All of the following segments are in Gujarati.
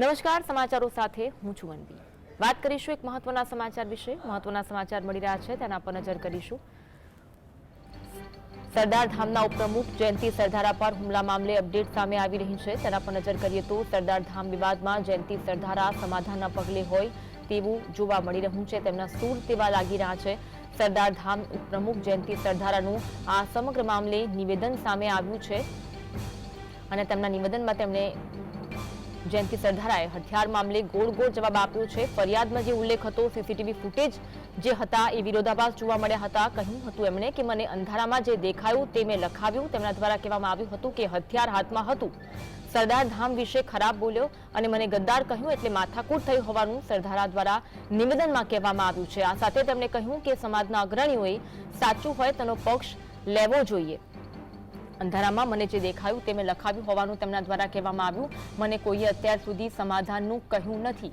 નમસ્કાર, સમાચારો સાથે હું છું અનબી. વાત કરીશું એક મહત્વના સમાચાર વિશે. મહત્વના સમાચાર મળી રહ્યા છે, તેના પર નજર કરીશું. સરદાર ધામના ઉપપ્રમુખ જયંતિ સરદારા પર હુમલા મામલે અપડેટ સામે આવી રહી છે. તેના પર નજર કરીએ તો સરદાર ધામ વિવાદમાં જયંતિ સરદારા સમાધાનના પગલે હોય તેવું જોવા મળી રહ્યું છે. તેમના સૂર તેવા લાગી રહ્યા છે. સરદાર ધામ ઉપપ્રમુખ જયંતિ સરદારાનું આ સમગ્ર મામલે નિવેદન સામે આવ્યું છે અને તેમના નિવેદનમાં તેમણે જયંતિ સરદારાએ હથિયાર મામલે ગોળ ગોળ જવાબ આપ્યો છે. ફરિયાદમાં જે ઉલ્લેખ હતો, સીસીટીવી ફૂટેજ જે હતા એ વિરોધાભાસ જોવા મળ્યા હતા. કહ્યું હતું એમણે કે મને અંધારામાં જે દેખાયું તે મેં લખાવ્યું. તેમના દ્વારા કહેવામાં આવ્યું હતું કે હથિયાર હાથમાં હતું. સરદાર ધામ વિશે ખરાબ બોલ્યો અને મને ગદ્દાર કહ્યું એટલે માથાકૂટ થઈ હોવાનું સરદારા દ્વારા નિવેદનમાં કહેવામાં આવ્યું છે. આ સાથે તેમણે કહ્યું કે સમાજના અગ્રણીઓએ સાચું હોય તેનો પક્ષ લેવો જોઈએ. અંધારામાં મને જે દેખાયું તે મેં લખાવ્યું હોવાનું તેમના દ્વારા કહેવામાં આવ્યું. મને કોઈએ અત્યાર સુધી સમાધાનનું કહ્યું નથી.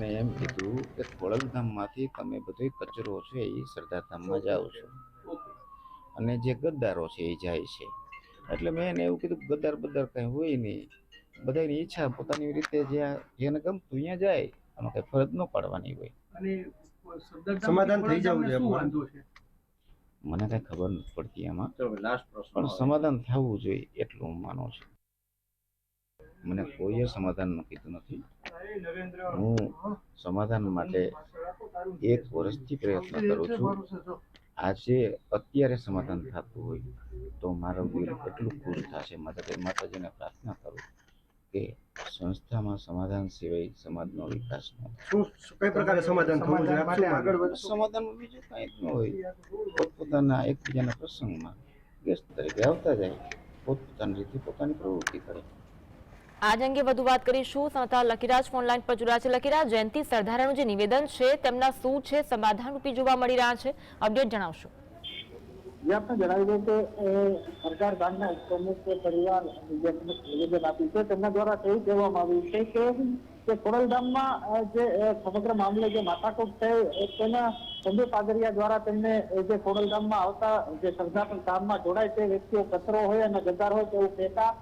મેં એમ કીધું કે ખોડલધામમાંથી તમે બધો કચરો છે એ સરદારધામમાં જાઓ છો. અને જે ગદ્દારો છે એ જાય છે. એટલે મેં એને એવું કીધું ગદ્દાર બદ્દાર કંઈ હોય નહીં. બધાની ઈચ્છા પોતાની રીતે જ્યાં જેને ગમતું અહીંયા જાય. આમાં કંઈ ફરજ ન પાડવાની હોય. અને સમાધાન થઈ જવું જોઈએ મને કઈ ખબર નથી પડતી એમાં. પણ સમાધાન થવું જોઈએ એટલું હું માનું છું. મને કોઈએ સમાધાન કીધું નથી. હું સમાધાન માટે એક વર્ષથી પ્રયત્ન કરું છું. આજે અત્યારે સમાધાન થતું હોય તો મારું દિલ એટલું ખુશ થશે. માતા માતાજીને પ્રાર્થના કરું કે સંસ્થામાં સમાધાન સિવાય સમાજનો વિકાસ ન શું કઈ પ્રકારે સમાધાન થવું જોઈએ? શું માનો? સમાધાનમાં બીજું કાંઈ જ ન હોય. પોતપોતાના એકબીજાના પ્રસંગમાં ગેસ્ટ તરીકે આવતા જાય. પોતપોતાની રીતે પોતાની પ્રવૃત્તિ કરે. આજ અંગે વધુ વાત કરીશું. સંતા લકીરાજ ફોનલાઈન પર જોડાયા છે. લકીરાજ જયંતિ સરદારાનું જે નિવેદન છે તેમના શું છે? સમાધાન રૂપી જોવા મળી રહ્યા છે. અપડેટ જણાવશો. જે આપણે જણાવી દઉં કે સરકાર ગામના પ્રમુખ પરિવાર નિવેદન આપ્યું છે. તેમના દ્વારા એવું કહેવામાં આવ્યું છે કે કે ખોડલધામમાં જે સમગ્ર મામલે જે માથાકૂટ એ તેના સંજય પાદરિયા દ્વારા તેમને જે ખોડલધામમાં આવતા જે સરદાર ધામમાં જોડાય તે વ્યક્તિઓ કચરો હોય અને ગદ્દાર હોય તેવું કહેતા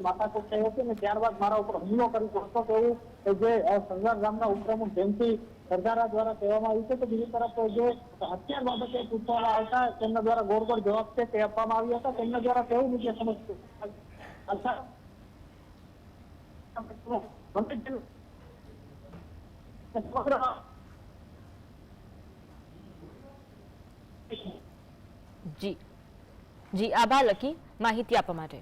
માથાકૂટ થઈ હતી અને ત્યારબાદ મારા ઉપર હુમલો કરી શકતો તેવું જે સરદાર ગામના ઉપપ્રમુખ જયંતિ સરદારા દ્વારા કહેવામાં આવ્યું છે તો બીજી તરફ જે હત્યા બાબતે પૂછવામાં આવતા તેમના દ્વારા ગોળ ગોળ જવાબ છે તે આપવામાં આવ્યા હતા. તેમના દ્વારા કેવું મુદ્દે સમજતું જી. જી, આભાર લકી માહિતી આપવા માટે.